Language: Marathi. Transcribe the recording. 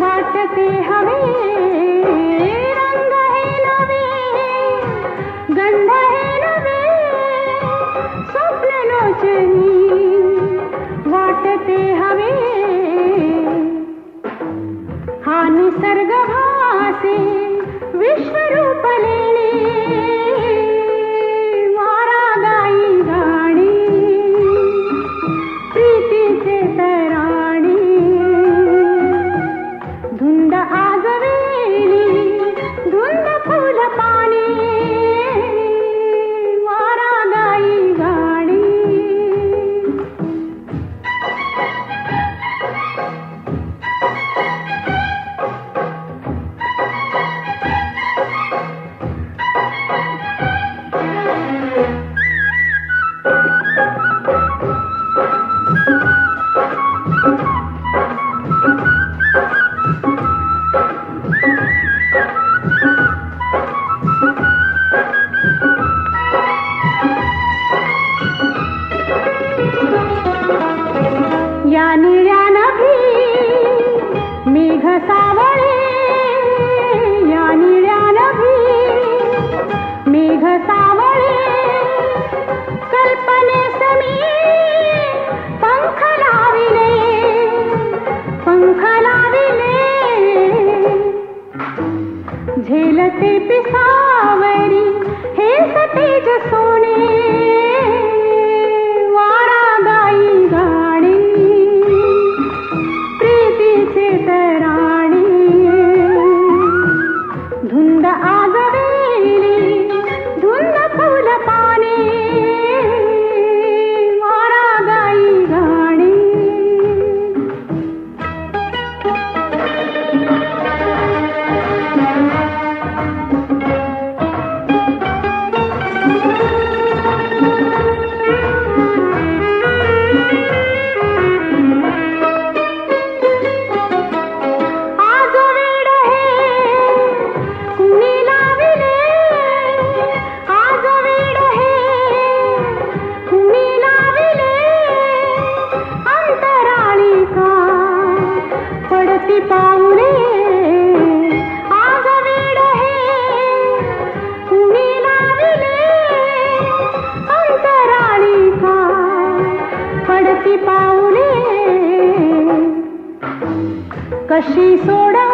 हमें ಗಾವರಿ ಹೇಸ ತೇಜ ಸೋನೆ वरती पाहुणे आग वेड हे तुम्ही लाविले अंतराळी का पडती पाहुणे कशी सोडा